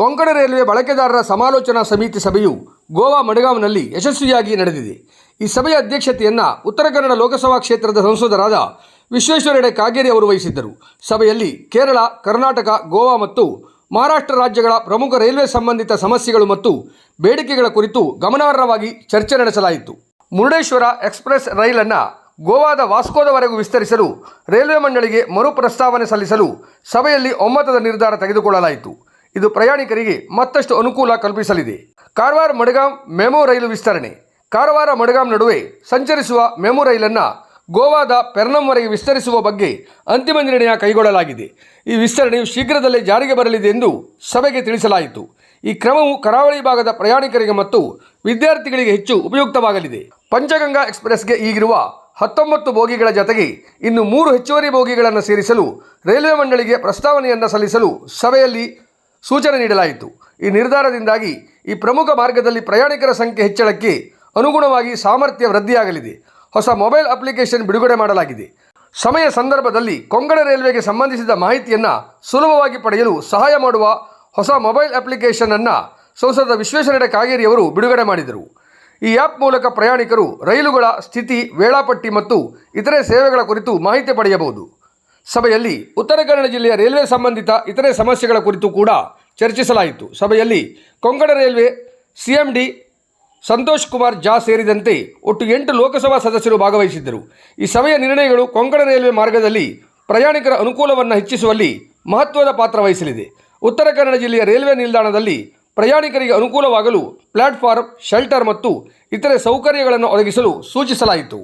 Konkan railway ಬಳಕೆದಾರರ ಸಮಾಲೋಚನಾ ಸಮಿತಿ ಸಭೆಯು ಗೋವಾ ಮಡಗಾಂವ್ನಲ್ಲಿ ಯಶಸ್ವಿಯಾಗಿ ನಡೆದಿದೆ. ಈ ಸಭೆಯ ಅಧ್ಯಕ್ಷತೆಯನ್ನು ಉತ್ತರ ಕನ್ನಡ ಲೋಕಸಭಾ ಕ್ಷೇತ್ರದ ಸಂಸದರಾದ ವಿಶ್ವೇಶ್ವರ ಹೆಡೆ ಕಾಗೇರಿ ಅವರು ವಹಿಸಿದ್ದರು. ಸಭೆಯಲ್ಲಿ ಕೇರಳ, ಕರ್ನಾಟಕ, ಗೋವಾ ಮತ್ತು ಮಹಾರಾಷ್ಟ್ರ ರಾಜ್ಯಗಳ ಪ್ರಮುಖ ರೈಲ್ವೆ ಸಂಬಂಧಿತ ಸಮಸ್ಯೆಗಳು ಮತ್ತು ಬೇಡಿಕೆಗಳ ಕುರಿತು ಗಮನಾರ್ಹವಾಗಿ ಚರ್ಚೆ ನಡೆಸಲಾಯಿತು. ಮುರುಡೇಶ್ವರ ಎಕ್ಸ್ಪ್ರೆಸ್ ರೈಲನ್ನು ಗೋವಾದ ವಾಸ್ಕೋದವರೆಗೂ ವಿಸ್ತರಿಸಲು ರೈಲ್ವೆ ಮಂಡಳಿಗೆ ಮರು ಪ್ರಸ್ತಾವನೆ ಸಲ್ಲಿಸಲು ಸಭೆಯಲ್ಲಿ ಒಮ್ಮತದ ನಿರ್ಧಾರ ತೆಗೆದುಕೊಳ್ಳಲಾಯಿತು. ಇದು ಪ್ರಯಾಣಿಕರಿಗೆ ಮತ್ತಷ್ಟು ಅನುಕೂಲ ಕಲ್ಪಿಸಲಿದೆ. ಕಾರವಾರ ಮಡಗಾಂ ಮೆಮೊ ರೈಲು ವಿಸ್ತರಣೆ. ಕಾರವಾರ ಮಡಗಾಂ ನಡುವೆ ಸಂಚರಿಸುವ ಮೆಮೊ ರೈಲನ್ನು ಗೋವಾದ ಪೆರ್ನಂವರೆಗೆ ವಿಸ್ತರಿಸುವ ಬಗ್ಗೆ ಅಂತಿಮ ನಿರ್ಣಯ ಕೈಗೊಳ್ಳಲಾಗಿದೆ. ಈ ವಿಸ್ತರಣೆಯು ಶೀಘ್ರದಲ್ಲೇ ಜಾರಿಗೆ ಬರಲಿದೆ ಎಂದು ಸಭೆಗೆ ತಿಳಿಸಲಾಯಿತು. ಈ ಕ್ರಮವು ಕರಾವಳಿ ಭಾಗದ ಪ್ರಯಾಣಿಕರಿಗೆ ಮತ್ತು ವಿದ್ಯಾರ್ಥಿಗಳಿಗೆ ಹೆಚ್ಚು ಉಪಯುಕ್ತವಾಗಲಿದೆ. ಪಂಚಗಂಗಾ ಎಕ್ಸ್ಪ್ರೆಸ್ಗೆ ಈಗಿರುವ ಹತ್ತೊಂಬತ್ತು ಬೋಗಿಗಳ ಜತೆಗೆ ಇನ್ನು ಮೂರು ಹೆಚ್ಚುವರಿ ಬೋಗಿಗಳನ್ನು ಸೇರಿಸಲು ರೈಲ್ವೆ ಮಂಡಳಿಗೆ ಪ್ರಸ್ತಾವನೆಯನ್ನು ಸಲ್ಲಿಸಲು ಸಭೆಯಲ್ಲಿ ಸೂಚನೆ ನೀಡಲಾಯಿತು. ಈ ನಿರ್ಧಾರದಿಂದಾಗಿ ಈ ಪ್ರಮುಖ ಮಾರ್ಗದಲ್ಲಿ ಪ್ರಯಾಣಿಕರ ಸಂಖ್ಯೆ ಹೆಚ್ಚಳಕ್ಕೆ ಅನುಗುಣವಾಗಿ ಸಾಮರ್ಥ್ಯ ವೃದ್ಧಿಯಾಗಲಿದೆ. ಹೊಸ ಮೊಬೈಲ್ ಅಪ್ಲಿಕೇಶನ್ ಬಿಡುಗಡೆ ಮಾಡಲಾಗಿದೆ. ಸಮಯ ಸಂದರ್ಭದಲ್ಲಿ ಕೊಂಕಣ ರೈಲ್ವೆಗೆ ಸಂಬಂಧಿಸಿದ ಮಾಹಿತಿಯನ್ನು ಸುಲಭವಾಗಿ ಪಡೆಯಲು ಸಹಾಯ ಮಾಡುವ ಹೊಸ ಮೊಬೈಲ್ ಅಪ್ಲಿಕೇಶನನ್ನು ಸಂಸದ ವಿಶ್ವೇಶ್ವರ ಕಾಗೇರಿ ಕಾಗೇರಿಯವರು ಬಿಡುಗಡೆ ಮಾಡಿದರು. ಈ ಆ್ಯಪ್ ಮೂಲಕ ಪ್ರಯಾಣಿಕರು ರೈಲುಗಳ ಸ್ಥಿತಿ, ವೇಳಾಪಟ್ಟಿ ಮತ್ತು ಇತರೆ ಸೇವೆಗಳ ಕುರಿತು ಮಾಹಿತಿ ಪಡೆಯಬಹುದು. ಸಭೆಯಲ್ಲಿ ಉತ್ತರ ಕನ್ನಡ ಜಿಲ್ಲೆಯ ರೈಲ್ವೆ ಸಂಬಂಧಿತ ಇತರೆ ಸಮಸ್ಯೆಗಳ ಕುರಿತು ಕೂಡ ಚರ್ಚಿಸಲಾಯಿತು. ಸಭೆಯಲ್ಲಿ ಕೊಂಕಣ ರೈಲ್ವೆ ಸಿಎಂಡಿ ಸಂತೋಷ್ ಕುಮಾರ್ ಜಾ ಸೇರಿದಂತೆ ಒಟ್ಟು ಎಂಟು ಲೋಕಸಭಾ ಸದಸ್ಯರು ಭಾಗವಹಿಸಿದ್ದರು. ಈ ಸಭೆಯ ನಿರ್ಣಯಗಳು ಕೊಂಕಣ ರೈಲ್ವೆ ಮಾರ್ಗದಲ್ಲಿ ಪ್ರಯಾಣಿಕರ ಅನುಕೂಲವನ್ನು ಹೆಚ್ಚಿಸುವಲ್ಲಿ ಮಹತ್ವದ ಪಾತ್ರ ವಹಿಸಲಿದೆ. ಉತ್ತರ ಕನ್ನಡ ಜಿಲ್ಲೆಯ ರೈಲ್ವೆ ನಿಲ್ದಾಣದಲ್ಲಿ ಪ್ರಯಾಣಿಕರಿಗೆ ಅನುಕೂಲವಾಗಲು ಪ್ಲಾಟ್ಫಾರ್ಮ್, ಶೆಲ್ಟರ್ ಮತ್ತು ಇತರೆ ಸೌಕರ್ಯಗಳನ್ನು ಒದಗಿಸಲು ಸೂಚಿಸಲಾಯಿತು.